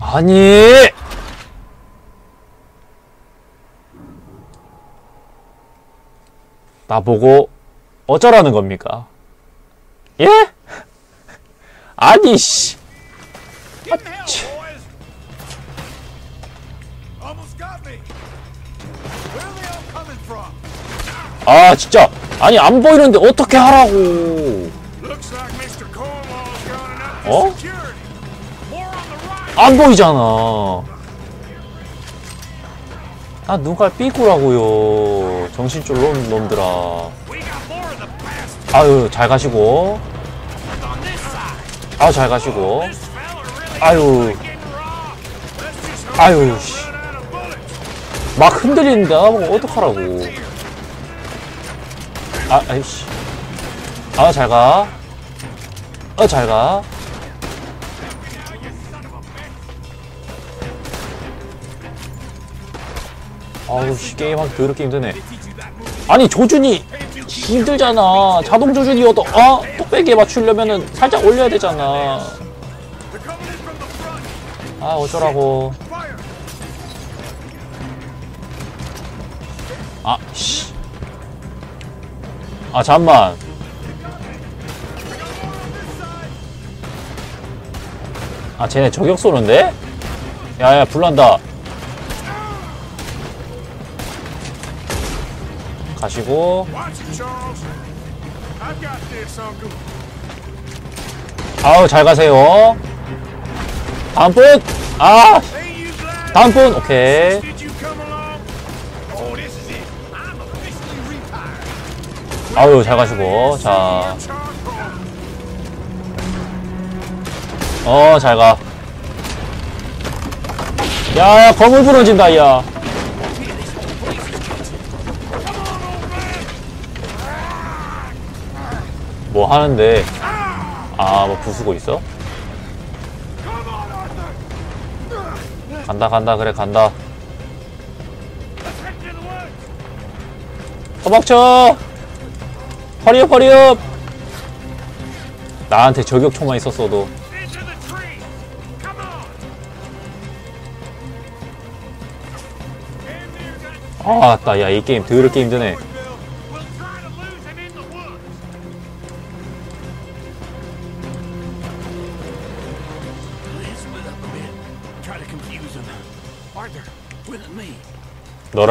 아니! 나보고 어쩌라는 겁니까? 예? 아니, 씨. From? 아, 진짜. 아니, 안 보이는데 어떻게 하라고. Looks 안 보이잖아. 아, 눈깔 삐꾸라고요. 정신줄 놈, 놈들아. 아유, 잘 가시고. 아유, 잘 가시고. 아유, 아유, 씨. 막 흔들리는데 나보고 어떡하라고. 아, 아이씨. 아, 잘 가. 어, 잘 가. 아우, 씨, 게임 하기 더럽게 힘드네. 아니, 조준이 힘들잖아. 자동 조준이어도, 어? 뚝배기에 맞추려면은 살짝 올려야 되잖아. 아, 어쩌라고. 아, 씨. 아, 잠만. 아, 쟤네 저격 쏘는데? 야, 야, 불난다. 가시고. 아우, 잘 가세요. 다음 분! 아! 다음 분! 오케이. Oh. 아유, 잘 가시고. 자. 어, 잘 가. 야, 야, 건물 부러진다, 야. 뭐 하는데? 아, 뭐 부수고 있어? 간다, 간다, 그래, 간다. 허벅쳐! 허리업, 허리업! 나한테 저격총만 있었어도. Into the tree. Come on. Damn near got 아, 따, 야, 이 게임 더럽게 힘드네. The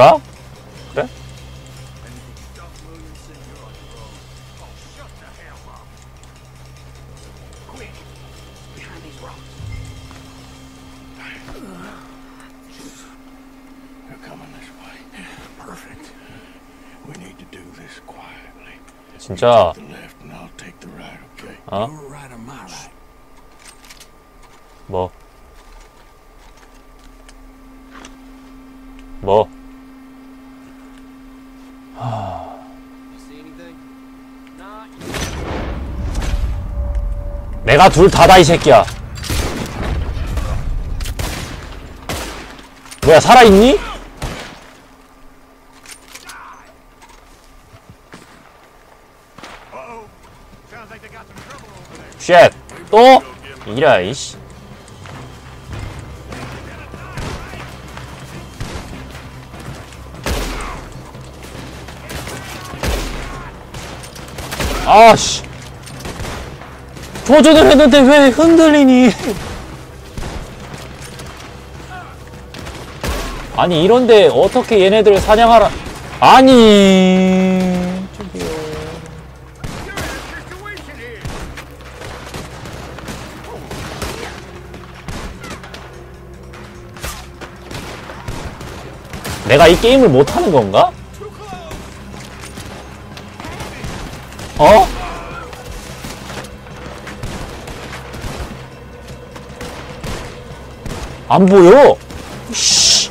right, okay? 어? 뭐? 뭐? 내가 둘 다다 이 새끼야. 뭐야 살아있니? 쉣. 또? 이라 이씨. 아씨. 조준을 했는데 왜 흔들리니? 아니 이런데 어떻게 얘네들을 사냥하라? 아니. 내가 이 게임을 못하는 건가? 어? 안 보여. 씨.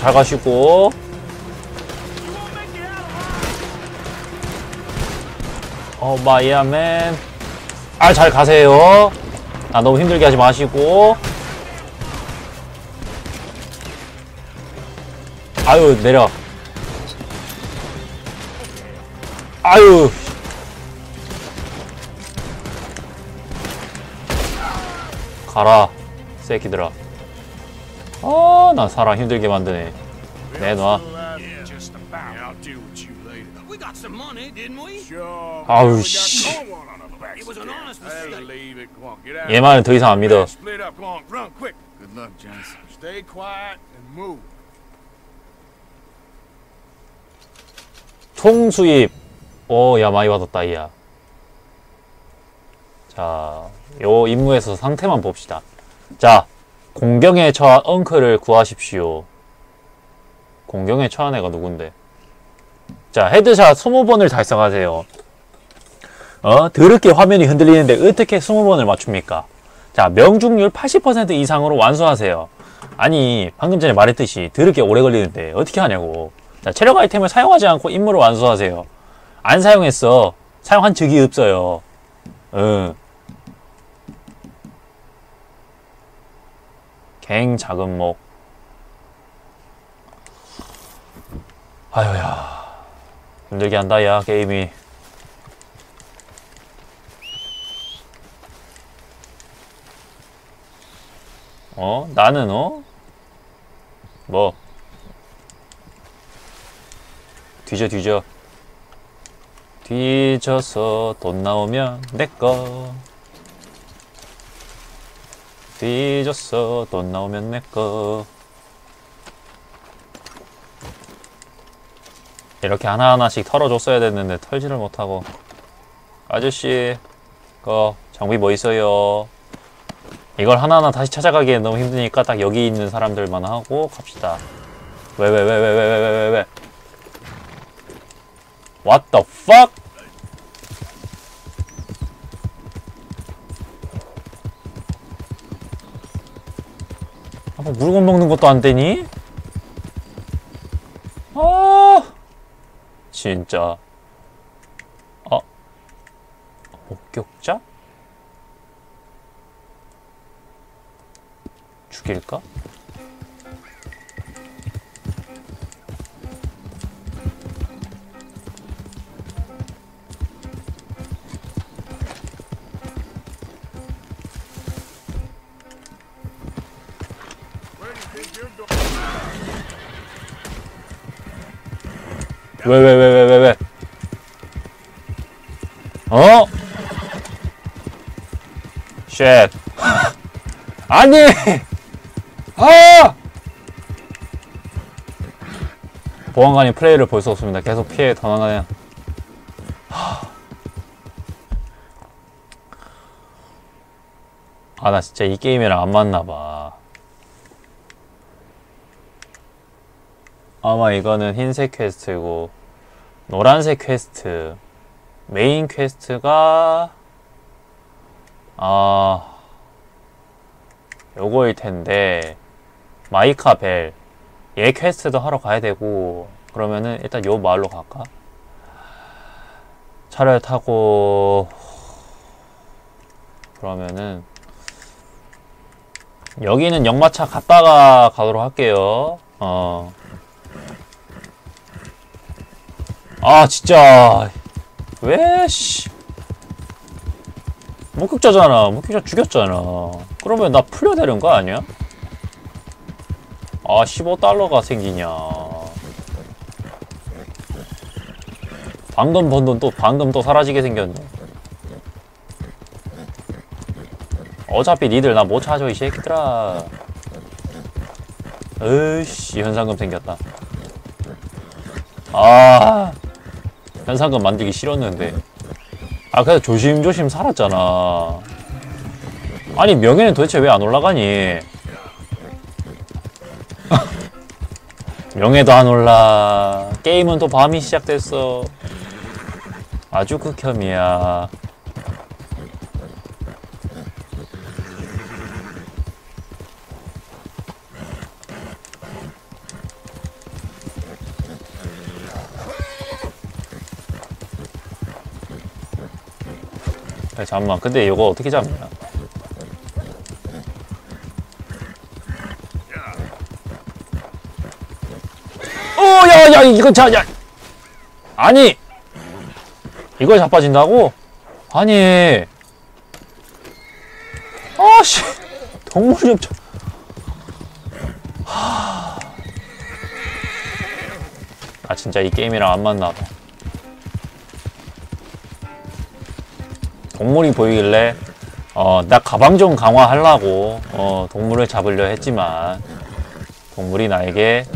잘 가시고. 어, 마이아맨. 아, 잘 가세요. 아, 너무 힘들게 하지 마시고. 아유, 내려. 아유. 가라 새끼들아. 아나 사람 힘들게 만드네. 네, 내놔. 아우 씨. 얘만은 더 이상 안 믿어. 총 수입. 오 야 많이 받았다 이야. 자 요 임무에서 상태만 봅시다. 자 공경에 처한 엉클을 구하십시오. 공경에 처한 애가 누군데? 자 헤드샷 20번을 달성하세요. 어 더럽게 화면이 흔들리는데 어떻게 20번을 맞춥니까? 자 명중률 80% 이상으로 완수하세요. 아니 방금 전에 말했듯이 더럽게 오래 걸리는데 어떻게 하냐고. 자, 체력 아이템을 사용하지 않고 임무를 완수하세요. 안 사용했어. 사용한 적이 없어요. 응. 갱 작은 목. 아유야. 힘들게 한다, 야, 게임이. 어? 나는, 어? 뭐? 뒤져 뒤져 뒤져서 돈 나오면 내꺼 뒤졌어 돈 나오면 내꺼 이렇게 하나하나씩 털어줬어야 됐는데 털지를 못하고. 아저씨 그 장비 뭐 있어요? 이걸 하나하나 다시 찾아가기엔 너무 힘드니까 딱 여기 있는 사람들만 하고 갑시다. 왜 왜 왜 왜 왜 왜 왜왜왜 왜, 왜, 왜, 왜, 왜, 왜, 왜. What the 것도 안 되니? 아, 진짜. 아, 목격자? 죽일까? 왜, 왜, 왜, 왜, 왜, 왜? 어? 쉣. 아니! 아! 보안관이 플레이를 볼 수 없습니다. 계속 피해 당하는. 아, 나 진짜 이 게임이랑 안 맞나봐. 아마 이거는 흰색 퀘스트고 노란색 퀘스트 메인 퀘스트가 아 요거일 텐데 마이카 벨. 얘 퀘스트도 하러 가야 되고 그러면은 일단 요 마을로 갈까? 차를 타고 그러면은 여기는 역마차 갔다가 가도록 할게요. 어 아 진짜 왜 씨. 목격자잖아. 목격자 죽였잖아. 그러면 나 풀려야 되는 거 아니야? 아 15달러가 생기냐. 방금 번 돈 또 방금 또 사라지게 생겼네. 어차피 니들 나 못 찾아 이 새끼들아. 으이씨 현상금 생겼다. 아 현상금 만들기 싫었는데. 아 그래서 조심조심 살았잖아. 아니 명예는 도대체 왜 안 올라가니? 명예도 안 올라. 게임은 또 밤이 시작됐어. 아주 극혐이야 잠깐만 근데 이거 어떻게 잡냐 어, 야, 야, 이거 자, 야. 아니, 이걸 자빠진다고? 아니, 아, 씨, 동물이. 하... 아 진짜 이 게임이랑 안 맞나 봐. 동물이 보이길래 어, 나 가방 좀 강화하려고 어, 동물을 잡으려 했지만 동물이 나에게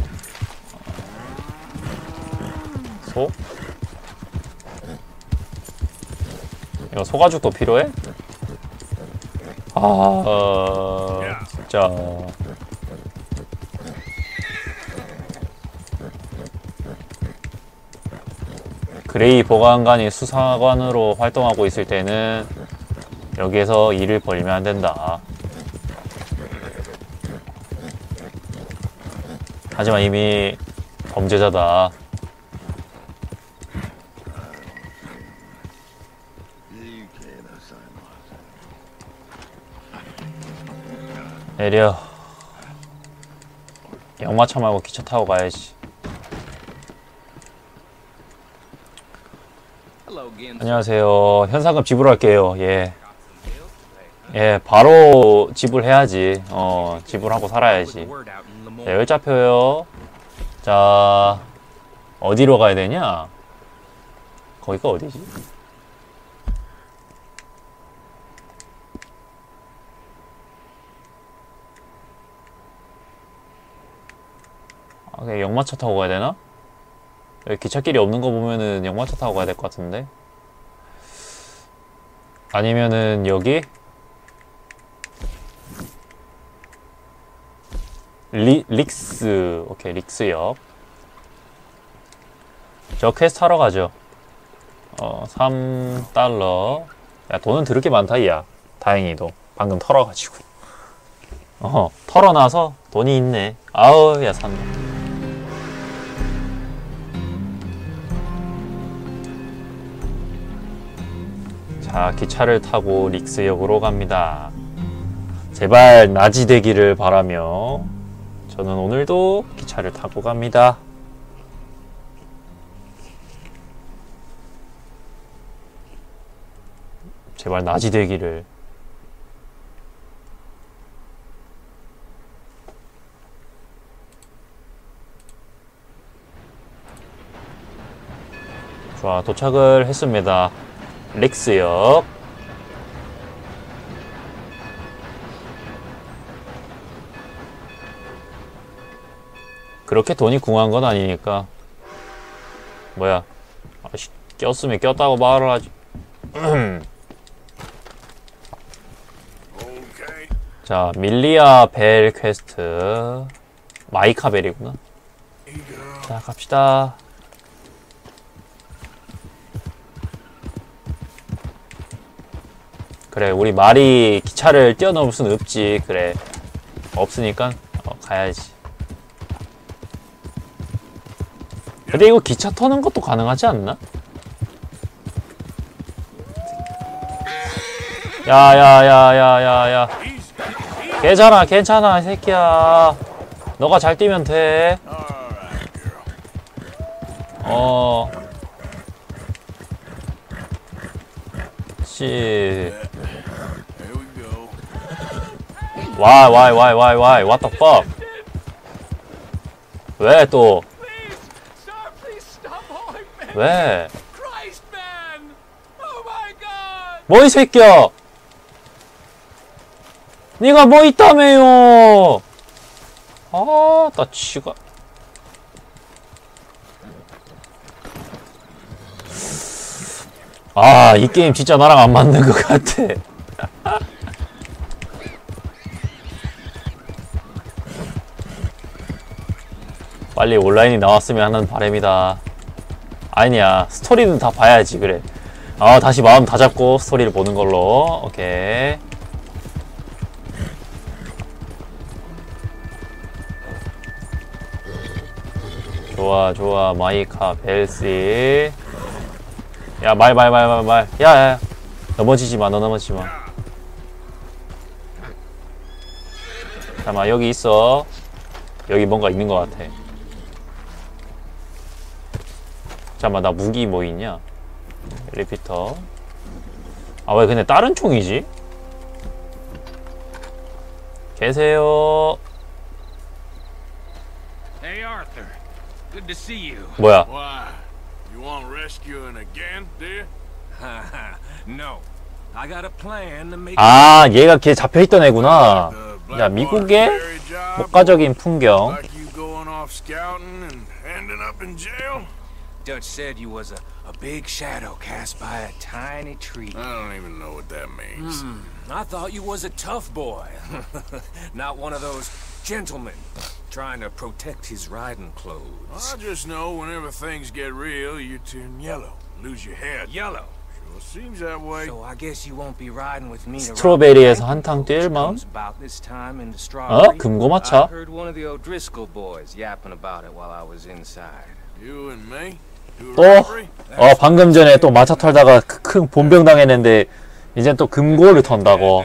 어, 소? 이거 소가죽도 필요해? 아, 어, 진짜. 그레이 보관관이 수사관으로 활동하고 있을 때는 여기에서 일을 벌리면 안 된다. 하지만 이미 범죄자다. 내려. 영마차 말고 기차 타고 가야지. 안녕하세요. 현상금 지불할게요. 예. 예, 바로 지불해야지. 어, 지불하고 살아야지. 자, 열차표요. 자, 어디로 가야 되냐? 거기가 어디지? 아, 그냥 역마차 타고 가야 되나? 여기 기찻길이 없는 거 보면은 역마차 타고 가야 될 것 같은데? 아니면은 여기? 리, 릭스. 오케이 릭스역 저 퀘스트 하러 가죠. 어 3달러. 야 돈은 드럽게 많다 야. 다행히도. 방금 털어가지고. 어 털어놔서 돈이 있네. 아우 야 산다 자 기차를 타고 릭스역으로 갑니다 제발 낮이 되기를 바라며 저는 오늘도 기차를 타고 갑니다. 제발 낮이 되기를. 좋아, 도착을 했습니다. 렉스역. 그렇게 돈이 궁한 건 아니니까. 뭐야. 아씨, 꼈으면 꼈다고 말을 하지. 자, 밀리아 벨 퀘스트. 마이카 벨이구나. Here you go. 자, 갑시다. 그래, 우리 말이 기차를 뛰어넘을 수는 없지. 그래. 없으니까 어, 가야지. 근데 이거 기차 터는 것도 가능하지 않나? 야야야야야야. 괜찮아 괜찮아 이 새끼야 너가 잘 뛰면 돼. 어. 씨. Why, why, why, why, why? What the fuck? 왜 또? 왜? Oh. 뭐이 새끼야? 네가 뭐 있다며요? 아, 나 지가. 아, 이 게임 진짜 나랑 안 맞는 것 같아. 빨리 온라인이 나왔으면 하는 바람이다. 아니야, 스토리는 다 봐야지, 그래. 아, 다시 마음 다 잡고 스토리를 보는 걸로. 오케이. 좋아, 좋아. 마이카, 벨시. 야, 말, 말, 말, 말, 말. 야, 야, 야. 넘어지지 마, 너 넘어지지 마. 잠깐만, 여기 있어. 여기 뭔가 있는 것 같아. 잠깐만, 나 무기 뭐 있냐? 리피터. 아, 왜 근데 다른 총이지? 계세요. Hey, Arthur. Good to see you. 뭐야? Why? You want rescuing again, dear? no. I got a plan to make 아, 얘가 걔 잡혀있던 애구나. 야, 미국의? 국가적인 풍경. Like you going off scouting and ending up in jail? Dutch said you was a, a big shadow cast by a tiny tree. I don't even know what that means. I thought you was a tough boy. Not one of those gentlemen trying to protect his riding clothes. I just know whenever things get real, you turn yellow, lose your head. Yellow. Sure seems that way. So I guess you won't be riding with me to 스트로베리에서 한탕 뛸 마음? Comes about this time in the 어? strawberry. 금고마차? I heard one of the O'Driscoll boys yapping about it while I was inside. You and me? 또? 어, 방금 전에 또 마차 털다가 크- 큰 본병 당했는데, 이젠 또 금고를 턴다고.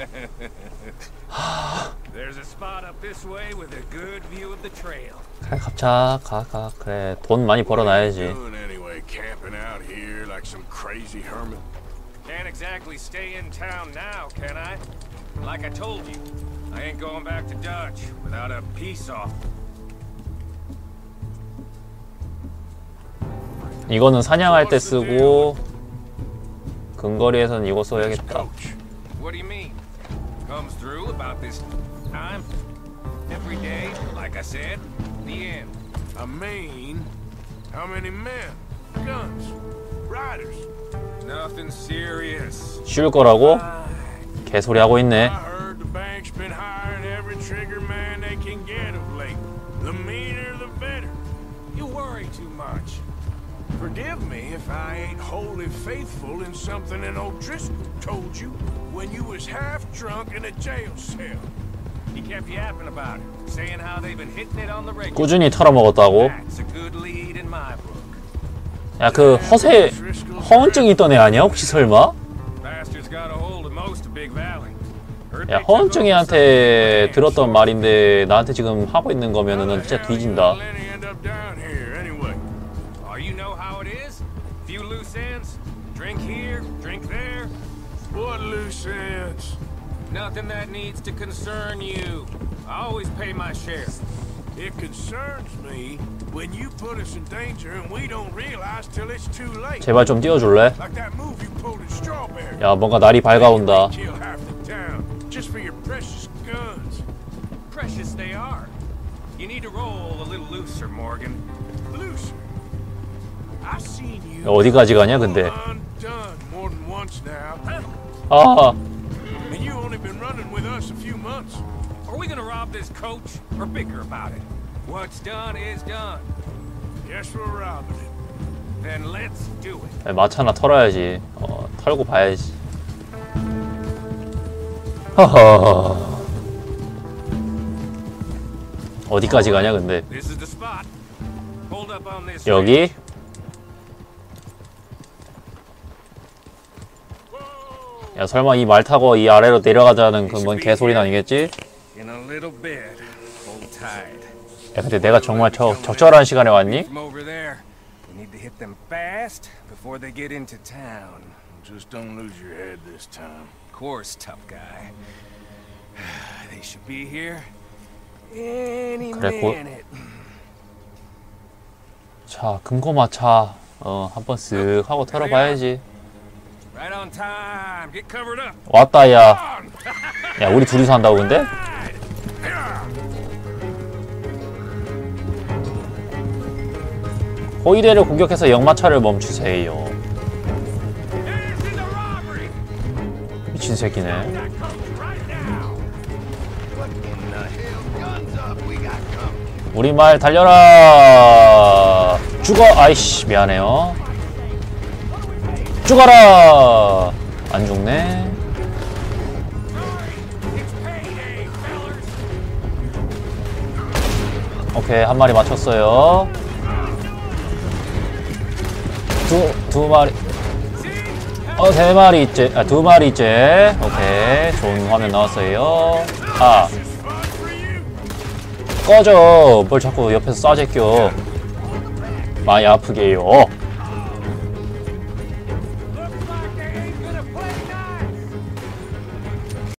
Trail. 그래, 갑자, 가, 가. 그래, 돈 많이 벌어놔야지. Can't exactly stay in town now, can I? Like I told you, I ain't going back to Dutch without a peace offer. 이거는 사냥할 때 쓰고, 근거리에서는 이거 써야겠다. Coach. What do you mean? Comes through about this time? Every day, like I said, the end. I mean, how many men, guns, riders? Nothing serious. 쉬울 거라고? 개소리 하고 있네. I heard the bank's been hiring every trigger man they can get of late. The meaner, the better. You worry too much. Forgive me if I ain't wholly faithful in something an O'Driscoll told you when you was half drunk in a jail cell. He kept yapping about it, saying how they've been hitting it on the regular. 꾸준히 털어먹었다고? That's a good lead in my book. 야, 그 허세, 허언증 있던 애 아니야? 혹시 설마? Bastards got a hold of most of Big Valley. 야, 허언증이한테 들었던 말인데 나한테 지금 하고 있는 거면은 넌 진짜 뒤진다. Nothing that needs to concern you. I always pay my share. It concerns me when you put us in danger and we don't realize till it's too late. 제발 좀 띄워줄래? Like that move you pulled in Strawberry. 야, 뭔가 날이 밝아온다. Kill half the town just for your precious guns. Precious they are. You need to roll a little looser, Morgan. Looser. I've seen you 야, 어디까지 가냐, 근데? undone more than once now, 아, with us a few months. Are we gonna rob this coach or bicker about it? What's done is done. Guess we're robbing it. Then let's do it. 야, 마차나 털어야지. 어, 털고 봐야지. 허허. 어디까지 가냐, 근데? This is the spot. Hold up on this. 여기? 야, 설마 이 말 타고 이 아래로 내려가자는 그뭔 개소리는 아니겠지? 야, 근데 내가 정말 저, 적절한 시간에 왔니? Just don't lose your head this time. Of course, tough guy. They should be here any minute. 자, 금고마차. 어, 한번 쓱 하고 털어봐야지. Right on time. Get covered up. 왔다, 야. 야, 우리 둘이서 한다고, 근데? 호위대를 공격해서 역마차를 멈추세요. 미친 새끼네. 우리 말 달려라. 죽어. 아이씨, 미안해요. 죽어라. 안 죽네. 오케이, 한 마리 맞췄어요. 두, 두 마리. 어, 세 마리째. 아, 두 마리째. 오케이. 좋은 화면 나왔어요. 아. 꺼져. 뭘 자꾸 옆에서 쏴제껴. 많이 아프게요.